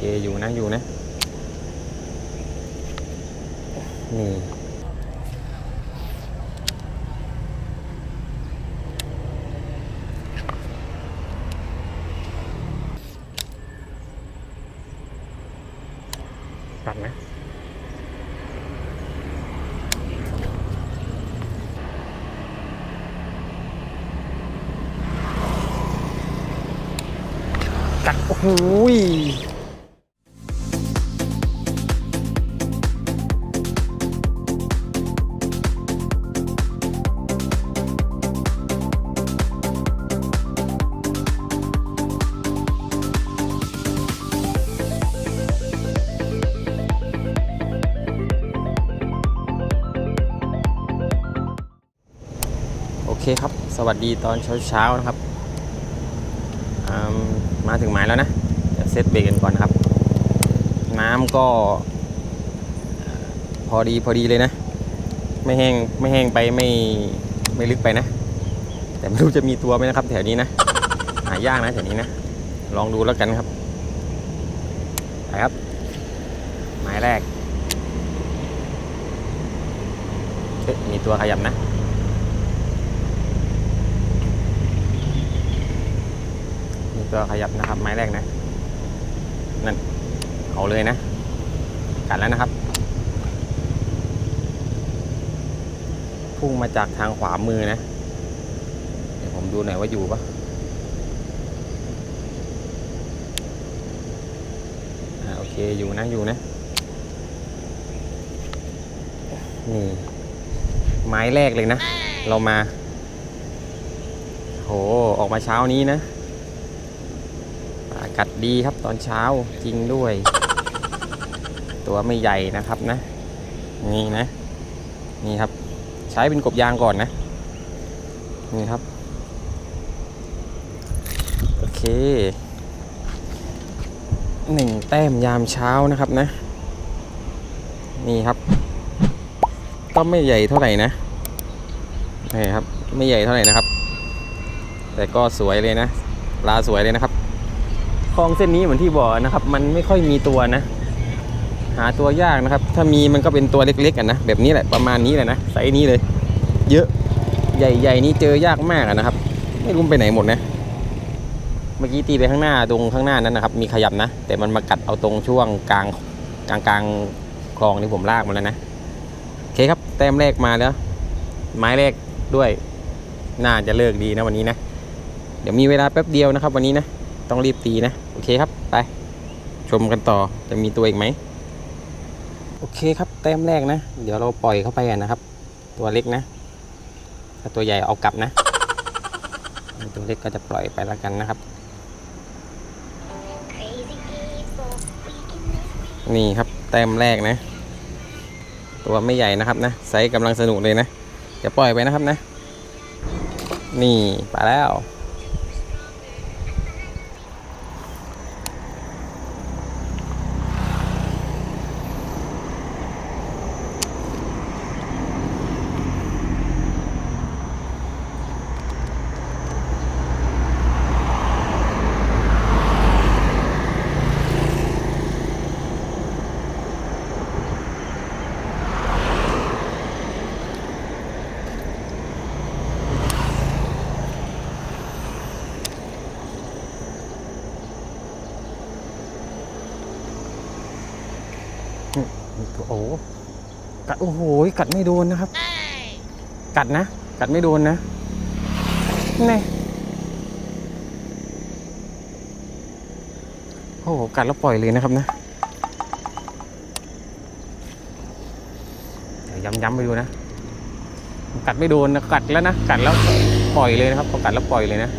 เคอยู่นะอยู่นะนี่ตัดนะกัดโอ้โห สวัสดีตอนเช้าๆนะครับ มาถึงหมายแล้วนะเดี๋ยวเซตเบรกกันก่อนนะครับ น้ำก็ พอดีพอดีเลยนะ ไม่แห้งไม่แห้งไปไม่ไม่ลึกไปนะ แต่ไม่รู้จะมีตัวไหมนะครับ แถวนี้นะ หายากนะแถวนี้นะ ลองดูแล้วกันครับไปครับ หมายแรกมีตัวขยับนะ มีตัวขยับนะครับ ไม้แรกนะ นั่น เอาเลยนะ กัดแล้วนะครับ พุ่งมาจากทางขวามือนะ เดี๋ยวผมดูหน่อยว่าอยู่ปะโอเค อยู่นะ อยู่นะ นี่ ไม้แรกเลยนะ เรามาโห ออกมาเช้านี้นะ อากาศดีครับตอนเช้าจริงด้วย ตัวไม่ใหญ่นะครับนะ นี่นะ นี่ครับ ใช้เป็นกบยางก่อนนะ นี่ครับ โอเคหนึ่งแต้มยามเช้านะครับนะ นี่ครับ ก็ไม่ใหญ่เท่าไหร่นะนี่ครับ ไม่ใหญ่เท่าไหร่นะครับ แต่ก็สวยเลยนะปลาสวยเลยนะครับ ลองเส้นนี้เหมือนที่บอกนะครับ มันไม่ค่อยมีตัวนะ หาตัวยากนะครับ ถ้ามีมันก็เป็นตัวเล็กๆอะนะแบบนี้แหละประมาณนี้แหละนะไซส์นี้เลย เยอะใหญ่ๆนี่เจอยากมากอะนะครับ ไม่รู้ไปไหนหมดนะเมื่อกี้ตีไปข้างหน้าตรงข้างหน้านั้นนะครับ มีขยับนะ แต่มันมากัดเอาตรงช่วงกลางกลางกลางคลองที่ผมลากมาแล้วนะโอเคครับแต้มแรกมาแล้ว ไม้แรกด้วย น่าจะเลิกดีนะวันนี้นะ เดี๋ยวมีเวลาแป๊บเดียวนะครับ วันนี้นะ ต้องรีบตีนะ โอเคครับ ไป ชมกันต่อจะมีตัวอีกไหม โอเคครับแต้มแรกนะ เดี๋ยวเราปล่อยเข้าไปนะครับ ตัวเล็กนะ ถ้าตัวใหญ่เอากลับนะ ตัวเล็กก็จะปล่อยไปแล้วกันนะครับ นี่ครับแต้มแรกนะ ตัวไม่ใหญ่นะครับนะไซส์กำลังสนุกเลยนะจะปล่อยไปนะครับนะ นี่ไปแล้ว โอ้โหกัดโอ้โหกัดไม่โดนนะครับ กัดนะ กัดไม่โดนนะแน่โอ้โหกัดแล้วปล่อยเลยนะครับนะยวย้ำๆไปดูนะ กัดไม่โดนนะกัดแล้วนะ กัดแล้วปล่อยเลยนะครับพอกัดแล้วปล่อยเลยนะ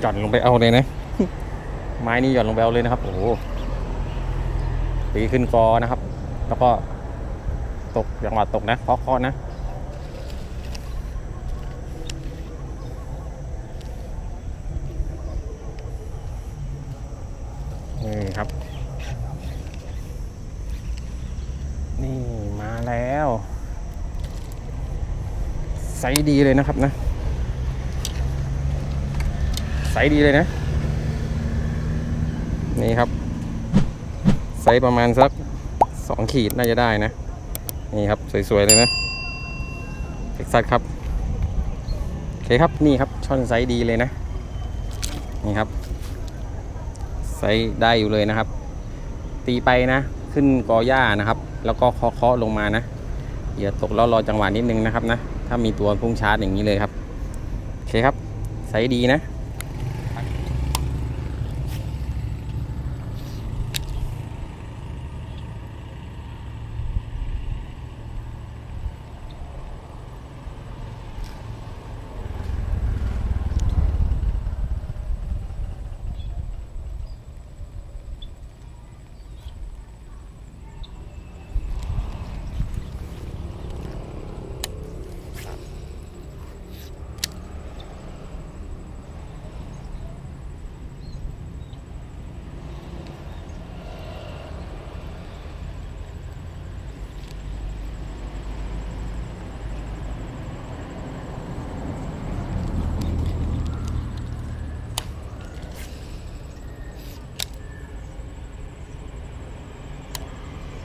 หย่อนลงไปเอาเลยนะ ไม้นี้หย่อนลงไปเอาเลยนะครับ โอ้โหตีขึ้นกอนะครับ แล้วก็ตกจังหวะตกนะเคาะเคาะนะนี่ครับ นี่มาแล้วไซดีเลยนะครับนะ สดีเลยนะ นี่ครับ ไซส์ประมาณสักสองขีดน่าจะได้นะ นี่ครับ สวย ๆ เลยนะเท็กซัสครับ โอเคครับ นี่ครับ ช่อนไซส์ดีเลยนะ นี่ครับ ไซส์ได้อยู่เลยนะครับ ตีไปนะ ขึ้นกอหญ้านะครับ แล้วก็เคาะเคาะลงมานะอย่าตกแล้วรอจังหวะนิดนึงนะครับนะ ถ้ามีตัวพุ่งชาร์จอย่างนี้เลยครับ โอเคครับไซส์ดีนะ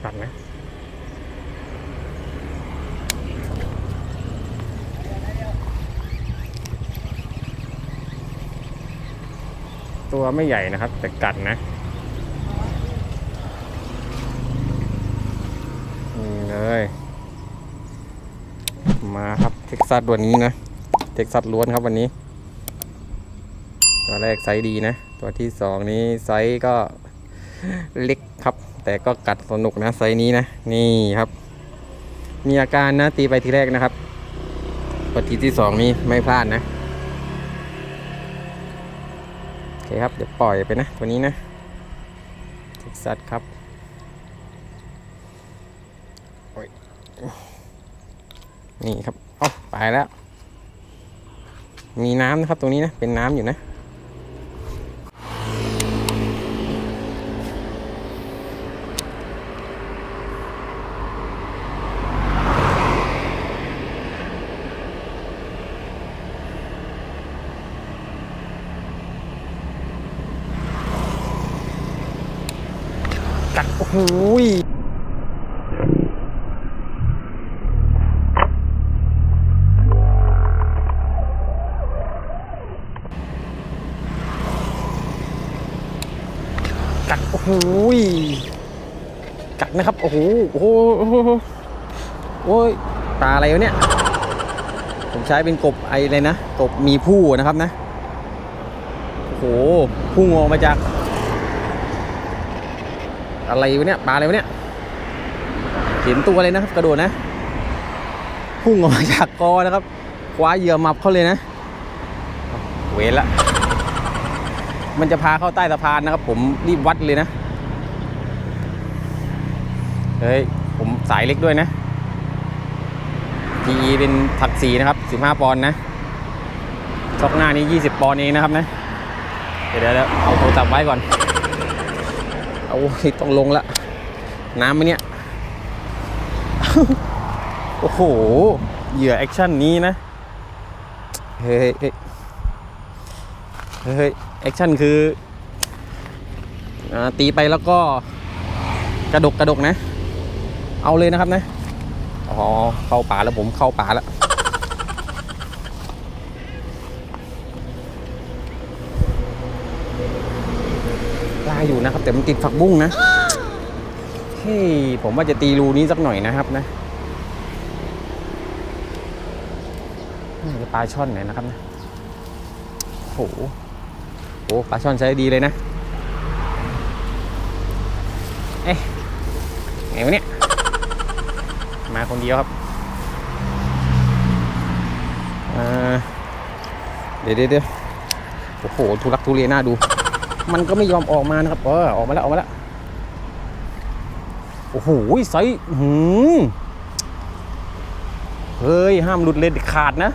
ตัดนะ ตัวไม่ใหญ่นะครับ แต่กัดนะนี่เลย มาครับเท็กซัสวันนี้นะเท็กซัสล้วนครับวันนี้ ตัวแรกไซส์ดีนะ ตัวที่สองนี้ไซส์ก็เล็กครับ แต่ก็กัดสนุกนะไซส์นี้นะ นี่ครับ มีอาการนะตีไปทีแรกนะครับพอทีที่สองนี้ไม่พลาดนะ คครับ เดี๋ยวปล่อยไปนะ ตัวนี้นะเท็กซัสครับนี่ครับ เอ้าไปแล้ว มีน้ำนะครับตรงนี้นะ เป็นน้ำอยู่นะ กัดโอ้โหย กัดโอ้โหกัดนะครับโอ้โหโอ้โหโอ้โหโอ้ยปลาอะไรวะเนี่ยผมใช้เป็นกบไอเลยนะกบมีผู้นะครับนะโอ้โหพุ่งออกมาจาก อะไรวะเนี่ยปลาอะไรวะเนี่ยเห็นตัวเลยนะครับกระโดดนะพุ่งออกมาจากกอนะครับคว้าเหยื่อมับเขาเลยนะเวละ มันจะพาเข้าใต้สะพานนะครับ ผมรีบวัดเลยนะเฮ้ยผมสายเล็กด้วยนะ PE เป็นถักสีนะครับ 15 ปอนด์นะช็อกหน้านี้ 20 ปอนด์เองนะครับนะ เดี๋ยวเดี๋ยวเอาโทรศัพท์ไว้ก่อนโอ้ยต้องลงละ น้ำไหมเนี่ย โอ้โห เหยื่อแอคชั่นนี้นะ เฮ้ยเฮ้ย แอคชั่นคืออตีไปแล้วก็กระดกกระดกนะ เอาเลยนะครับนะ อ๋อ เข้าป่าแล้วผมเข้าป่าแล้วลาอยู่นะครับ แต่มันติดฝักบุ้งนะเฮ้ยผมว่าจะตีรูนี้สักหน่อยนะครับนะน่าจะปลาช่อนหน่อยนะครับนะโอ้โห โอ้ปลาช่อนใช้ดีเลยนะ เอ๊ะไงวะเนี่ย มาคนเดียวครับเดี๋ยวเดี๋ยวเดี๋ยวโอ้โหทุลักทุเลน่าดู มันก็ไม่ยอมออกมานะครับเออออกมาแล้วออกมาแล้วโอ้โหไซส์หือเฮ้ยห้ามหลุดเลยขาดนะ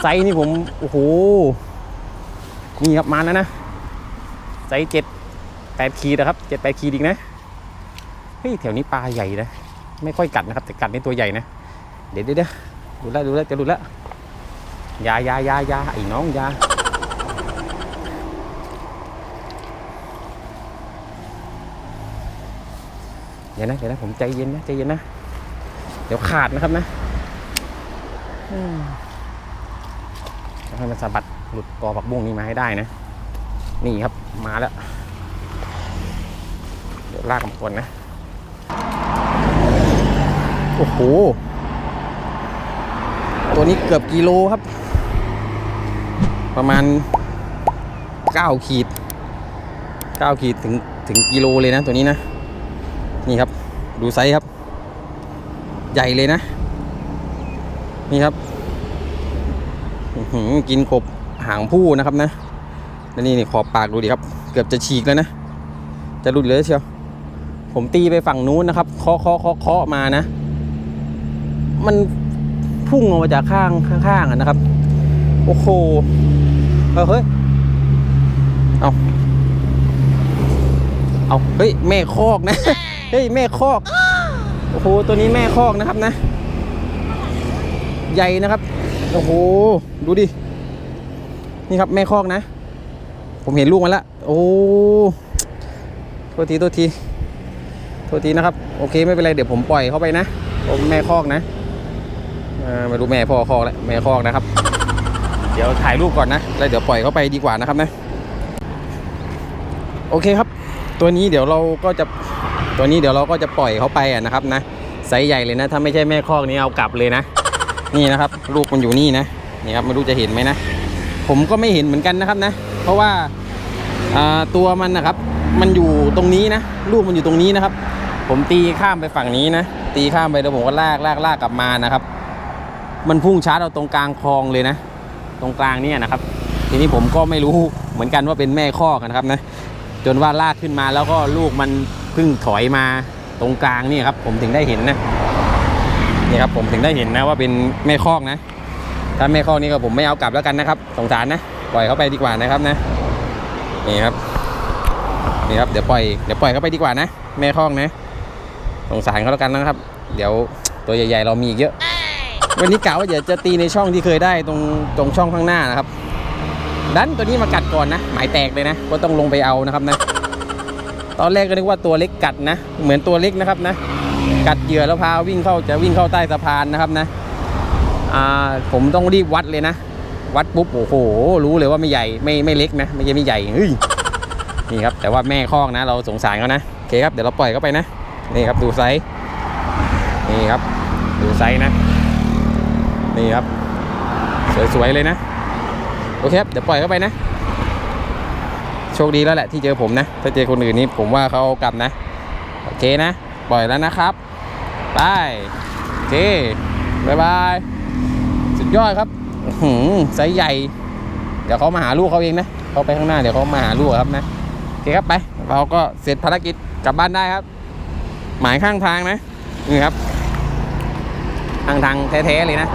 ไซส์นี่ผม โอ้โห นี่ครับมาแล้วนะไซส์เจ็ดแปดขีดนะครับเจ็ดแปดขีดอีกนะเฮ้ยแถวนี้ปลาใหญ่นะไม่ค่อยกัดนะครับ แต่กัดในตัวใหญ่นะ เดี๋ยวเดี๋ยวเดี๋ยวดูแลวดูแลวจะดูแลวอยาอยาอยาอยาไอ้น้องอยาเดี๋ยวนะเดี๋ยวนะผมใจเย็นนะใจเย็นนะ เดี๋ยวขาดนะครับนะอืมจะให้มันสะบัด หลุดกอผักบุ้งนี้มาให้ได้นะ นี่ครับมาแล้ว เดี๋ยวลากมาก่อนนะ โอ้โห ตัวนี้เกือบกิโลครับ ประมาณ 9 ขีด 9 ขีดถึงถึงกิโลเลยนะตัวนี้นะ นี่ครับ ดูไซส์ครับ ใหญ่เลยนะ นี่ครับหือกินกบ หางผู้นะครับนะแล้วนี่นี่ขอบปากดูดิครับ เกือบจะฉีกแล้วนะ จะหลุดเลยเชียว ผมตีไปฝั่งนู้นนะครับ เคาะเคาะเคาะเคาะมานะ มันพุ่งออกมาจากข้างข้างๆอะนะครับ โอ้โหเออเฮ้ย เอาเอาเฮ้ย แม่คอกนะ เฮ้ย แม่คอก โอ้โห ตัวนี้แม่คอกนะครับนะ ใหญ่นะครับ โอ้โห ดูดิ นี่ครับแม่คอกนะ ผมเห็นลูกมันละ โอ้โทษทีโทษทีโทษทีนะครับโอเคไม่เป็นไรเดี๋ยวผมปล่อยเข้าไปนะผมแม่คอกนะอ่าไม่รู้แม่พ่อคอกแล้วแม่คอกนะครับ เดี๋ยวถ่ายรูปก่อนนะแล้วเดี๋ยวปล่อยเข้าไปดีกว่านะครับนะโอเคครับ ตัวนี้เดี๋ยวเราก็จะตัวนี้เดี๋ยวเราก็จะปล่อยเขาไปอะนะครับนะไซส์ใหญ่เลยนะ ถ้าไม่ใช่แม่คอกนี้เอากลับเลยนะ นี่นะครับ ลูกมันอยู่นี่นะนี่ครับไม่รู้จะเห็นไหมนะ ผมก็ไม่เห็นเหมือนกันนะครับนะ เพราะว่าตัวมันนะครับ มันอยู่ตรงนี้นะลูกมันอยู่ตรงนี้นะครับ ผมตีข้ามไปฝั่งนี้นะ ตีข้ามไปแล้วผมก็ลากลากลากกลับมานะครับ มันพุ่งชาร์จเอาตรงกลางคลองเลยนะ ตรงกลางนี่นะครับ ทีนี้ผมก็ไม่รู้เหมือนกันว่าเป็นแม่คอกันครับนะ จนว่าลากขึ้นมาแล้วก็ลูกมันพิ่งถอยมาตรงกลางนี่ครับ ผมถึงได้เห็นนะนี่ครับผมถึงได้เห็นนะว่าเป็นแม่คอกนะ ถ้าแม่คอกนี่ก็ผมไม่เอากลับแล้วกันนะครับ สงสารนะ ปล่อยเขาไปดีกว่านะครับนะ นี่ครับ นี่ครับ เดี๋ยวปล่อย เดี๋ยวปล่อยเขาไปดีกว่านะแม่คอกนะ สงสารเขาแล้วกันนะครับ เดี๋ยวตัวใหญ่ๆเรามีอีกเยอะ วันนี้กะว่าเดี๋ยวจะตีในช่องที่เคยได้ตรงตรงช่องข้างหน้านะครับ ดันตัวนี้มากัดก่อนนะ หมายแตกเลยนะ ก็ต้องลงไปเอานะครับนะ ตอนแรกก็นึกว่าตัวเล็กกัดนะ เหมือนตัวเล็กนะครับนะ กัดเหยื่อแล้วพาวิ่งเข้าจะวิ่งเข้าใต้สะพานนะครับนะ ผมต้องรีบวัดเลยนะ วัดปุ๊บโอ้โห รู้เลยว่าไม่ใหญ่ไม่ไม่เล็กนะ ไม่ใช่ไม่ใหญ่เฮ้ยนี่ครับ แต่ว่าแม่คอกนะ เราสงสารเขานะโอเคครับเดี๋ยวเราปล่อยเขาไปนะนี่ครับดูไซส์นี่ครับ ดูไซส์นะ นี่ครับ สวยๆเลยนะโอเคครับเดี๋ยวปล่อยเข้าไปนะ โชคดีแล้วแหละที่เจอผมนะ ถ้าเจอคนอื่นนี่ผมว่าเขาเอากลับนะ โอเคนะ ปล่อยแล้วนะครับบายโอเคบายบาย ยอดครับอื้อหือไซส์ใหญ่ เดี๋ยวเขามาหาลูกเขาเองนะเขาไปข้างหน้าเดี๋ยวเขามาหาลูกครับนะโอเคครับไปเราก็เสร็จภารกิจกลับบ้านได้ครับ หมายข้างทางนะนี่ครับข้างทางแท้ๆเลยนะ